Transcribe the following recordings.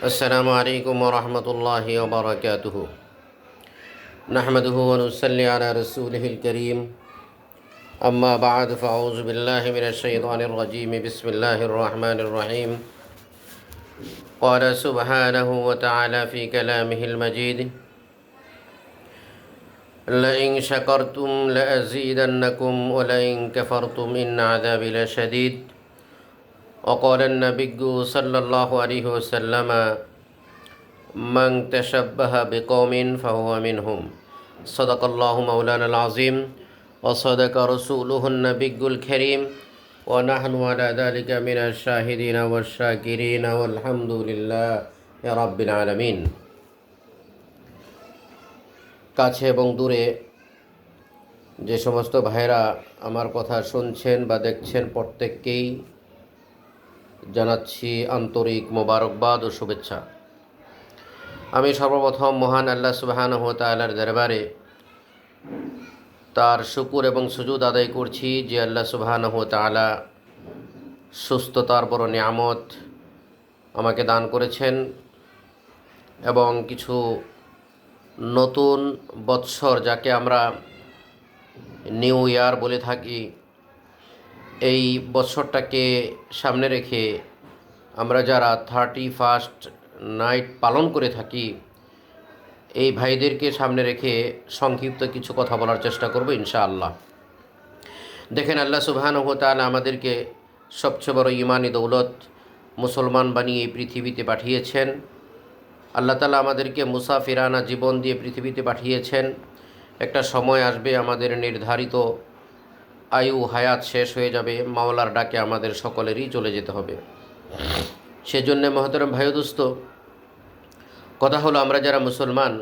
السلام عليكم ورحمة الله وبركاته. نحمده ونصلي على رسوله الكريم. أما بعد فأعوذ بالله من الشيطان الرجيم. بسم الله الرحمن الرحيم. قال سبحانه وتعالى في كلامه المجيد لئن شكرتم لأزيدنكم ولئن كفرتم إن عذابي لشديد. وقال النبي صلى الله عليه وسلم من تشبه بقوم فهو منهم صدق الله مولانا العظيم وصدق رسوله النبي الكريم ونحن على ذلك من الشاهدين والشاكرين والحمد لله يا رب العالمين কাছে এবং দূরে যে সমস্ত ভাইরা আমার কথা শুনছেন বা দেখছেন প্রত্যেককেই জানাচ্ছি আন্তরিক মোবারকবাদ ও শুভেচ্ছা। আমি সর্বপ্রথম মহান আল্লাহ সুবাহান তালার দরবারে তার শুকুর এবং সুজুদ আদায় করছি যে আল্লাহ সুবাহান তালা সুস্থতার বড় নিয়ামত আমাকে দান করেছেন এবং কিছু নতুন বৎসর যাকে আমরা নিউ ইয়ার বলে থাকি এই বছরটাকে সামনে রেখে আমরা যারা থার্টি ফার্স্ট নাইট পালন করে থাকি, এই ভাইদেরকে সামনে রেখে সংক্ষিপ্ত কিছু কথা বলার চেষ্টা করব ইনশাআল্লাহ। দেখেন আল্লাহ সুবহান তাআলা আমাদেরকে সবচেয়ে বড় ইমানি দৌলত মুসলমান বানিয়ে এই পৃথিবীতে পাঠিয়েছেন। আল্লাহ তালা আমাদেরকে মুসাফিরানা জীবন দিয়ে পৃথিবীতে পাঠিয়েছেন। একটা সময় আসবে আমাদের নির্ধারিত আয়ু, হায়াত শেষ হয়ে যাবে, মাওলার ডাকে আমাদের সকলেরই চলে যেতে হবে। সেজন্য মহতরম ভাইদোস্ত কথা হলো আমরা যারা মুসলমান,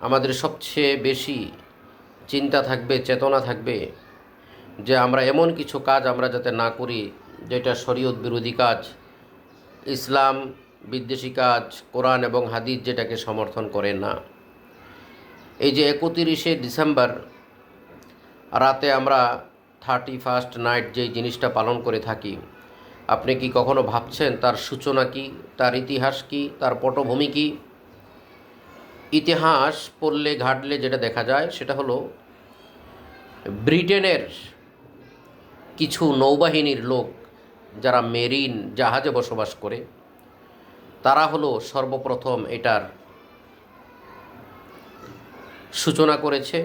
আমাদের সবচেয়ে বেশি চিন্তা থাকবে, চেতনা থাকবে যে আমরা এমন কিছু কাজ আমরা যাতে না করি, যেটা শরীয়ত বিরোধী কাজ, ইসলাম বিদ্বেষী কাজ, কোরআন এবং হাদিস যেটাকে সমর্থন করে না। এই যে একত্রিশে ডিসেম্বর রাতে আমরা থার্টি ফার্স্ট নাইট যেই জিনিসটা পালন করে থাকি, আপনি কি কখনো ভাবছেন তার সূচনা কি, তার ইতিহাস কি, তার পটভূমি কি? ইতিহাস পড়লে ঘাটলে যেটা দেখা যায় সেটা হলো, ব্রিটেনের কিছু নৌবাহিনীর লোক যারা মেরিন জাহাজে বসবাস করে, তারা হলো সর্বপ্রথম এটার সূচনা করেছে।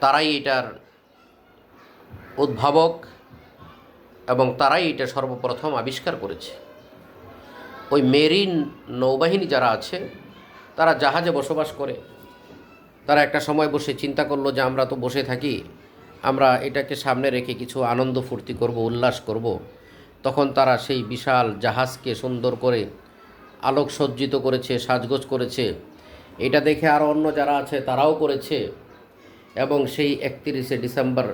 তারাই এটার উদ্ভাবক এবং তারাই এটা সর্বপ্রথম আবিষ্কার করেছে। ওই মেরিন নৌবাহিনী যারা আছে, তারা জাহাজে বসবাস করে। তারা একটা সময় বসে চিন্তা করল যে আমরা তো বসে থাকি, আমরা এটাকে সামনে রেখে কিছু আনন্দ ফুর্তি করব, উল্লাস করব। তখন তারা সেই বিশাল জাহাজকে সুন্দর করে আলোক সজ্জিত করেছে, সাজগোজ করেছে। এটা দেখে আরও অন্য যারা আছে তারাও করেছে। এবং সেই একত্রিশে ডিসেম্বর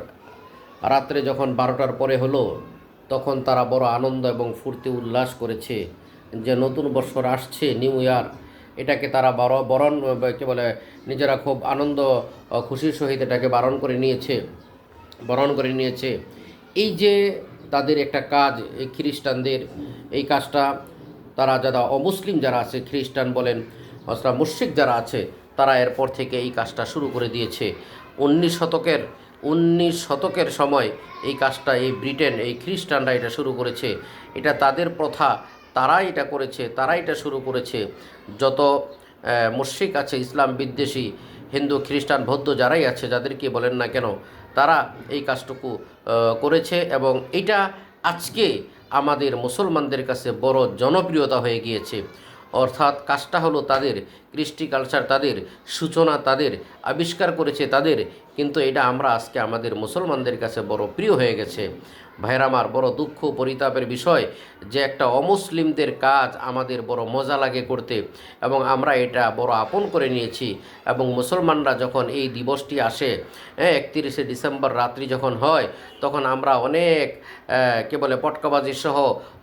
রাত্রে যখন বারোটার পরে হলো, তখন তারা বড় আনন্দ এবং ফুর্তি উল্লাস করেছে যে নতুন বৎসর আসছে, নিউ ইয়ার। এটাকে তারা বড় বরণ, কী বলে, নিজেরা খুব আনন্দ খুশির সহিত এটাকে বারণ করে নিয়েছে, বরণ করে নিয়েছে। এই যে তাদের একটা কাজ, এই খ্রিস্টানদের, এই কাজটা, তারা যারা অমুসলিম যারা আছে, খ্রিস্টান বলেন, অথবা মুশ্রিক যারা আছে তারা এরপর থেকে এই কাজটা শুরু করে দিয়েছে। উনিশ শতকের উনিশ শতকের সময় এই কাজটা এই ব্রিটেন, এই খ্রিস্টানরা এটা শুরু করেছে। এটা তাদের প্রথা তারা এটা করেছে তারা এটা শুরু করেছে। যত মুশ্রিক আছে, ইসলাম বিদ্বেষী, হিন্দু, খ্রিস্টান, বৌদ্ধ যারাই আছে, যাদেরকে বলেন না কেন, তারা এই কাজটুকু করেছে এবং এটা আজকে আমাদের মুসলমানদের কাছে বড় জনপ্রিয়তা হয়ে গিয়েছে। অর্থাৎ কাজটা হলো তাদের, কৃষ্টি কালচার তাদের, সূচনা তাদের, আবিষ্কার করেছে তাদের। কিন্তু এটা আমরা আজকে আমাদের মুসলমানদের কাছে বড় প্রিয় হয়ে গেছে। ভাইরামার বড় দুঃখ পরিতাপের বিষয় যে একটা অমুসলিমদের কাজ আমাদের বড় মজা লাগে করতে এবং আমরা এটা বড় আপন করে নিয়েছি এবং মুসলমানরা যখন এই দিবসটি আসে হ্যাঁ একত্রিশে ডিসেম্বর রাত্রি যখন হয়, তখন আমরা অনেক কে বলে পটকাবাজি সহ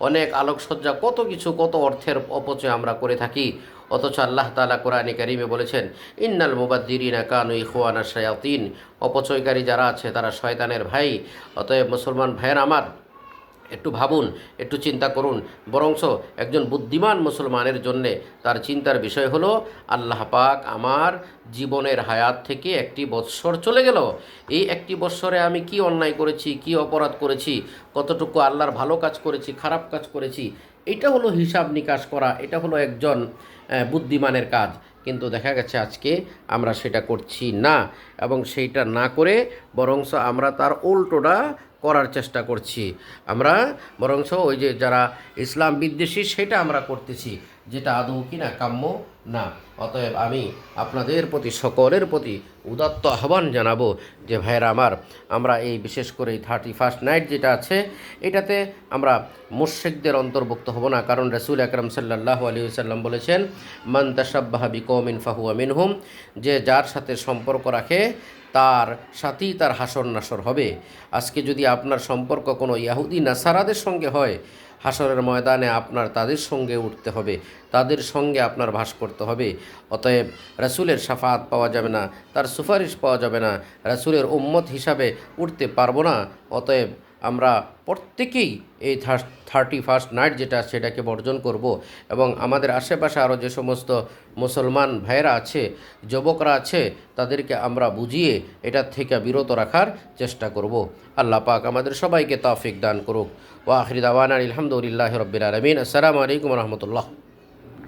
অনেক আলোকসজ্জা, কত কিছু, কত অর্থের অপচয় আমরা করে থাকি। অথচ আল্লাহ তালা কোরআনে কারিমে বলেছেন, ইন্নাল মুবাদ্দিরিনা কানু ইখওয়ানা শায়াতিন। অপচয়কারী যারা আছে তারা শয়তানের ভাই। অতএব মুসলমান ভাইয়ের আমার, একটু ভাবুন, একটু চিন্তা করুন। বরংস একজন বুদ্ধিমান মুসলমানের জন্যে তার চিন্তার বিষয় হলো, আল্লাহ পাক আমার জীবনের হায়াত থেকে একটি বৎসর চলে গেল। এই একটি বৎসরে আমি কি অন্যায় করেছি, কি অপরাধ করেছি, কতটুকু আল্লাহর ভালো কাজ করেছি, খারাপ কাজ করেছি, এটা হলো হিসাব নিকাশ করা, এটা হলো একজন বুদ্ধিমানের কাজ। কিন্তু দেখা গেছে আজকে আমরা সেটা করছি না এবং সেইটা না করে বরংস আমরা তার উল্টোটা করার চেষ্টা করছি। আমরা বরংস ওই যে যারা ইসলাম বিদ্বেষী, সেটা আমরা করতেছি, যেটা আদৌ কিনা কাম্য না। অতএব আমি আপনাদের প্রতি, সকলের প্রতি উদাত্ত আহ্বান জানাব যে, ভাইয়েরা আমার, আমরা এই বিশেষ করে এই থার্টি ফার্স্ট নাইট যেটা আছে, এটাতে আমরা মুর্শিকদের অন্তর্ভুক্ত হব না। কারণ রসুল আকরম সাল্লাহ আলী সাল্লাম বলেছেন, মান তাসাব্বাহা বিকৌমিন ফাহু আমিনহুম যে যার সাথে সম্পর্ক রাখে তার সাথেই তার হাসর নাসর হবে। আজকে যদি আপনার সম্পর্ক কোনো ইয়াহুদি নাসারাদের সঙ্গে হয়, হাসরের ময়দানে আপনার তাদের সঙ্গে উঠতে হবে, তাদের সঙ্গে আপনার ভাস করতে হবে। অতএব রাসুলের সাফাত পাওয়া যাবে না, তার সুপারিশ পাওয়া যাবে না, রাসুলের উম্মত হিসাবে উঠতে পারব না। অতএব আমরা প্রত্যেকেই এই থার্টি ফার্স্ট নাইট যেটা সেটাকে বর্জন করব এবং আমাদের আশেপাশে আরও যে সমস্ত মুসলমান ভাইয়েরা আছে, যুবকরা আছে, তাদেরকে আমরা বুঝিয়ে এটার থেকে বিরত রাখার চেষ্টা করব। আল্লাহ পাক আমাদের সবাইকে তাফিক দান করুক। ওয়া আখরি দাওয়ানা আলহামদুলিল্লাহ রবিল আলমিন। আসসালামু আলাইকুম রহমতুল্লাহ।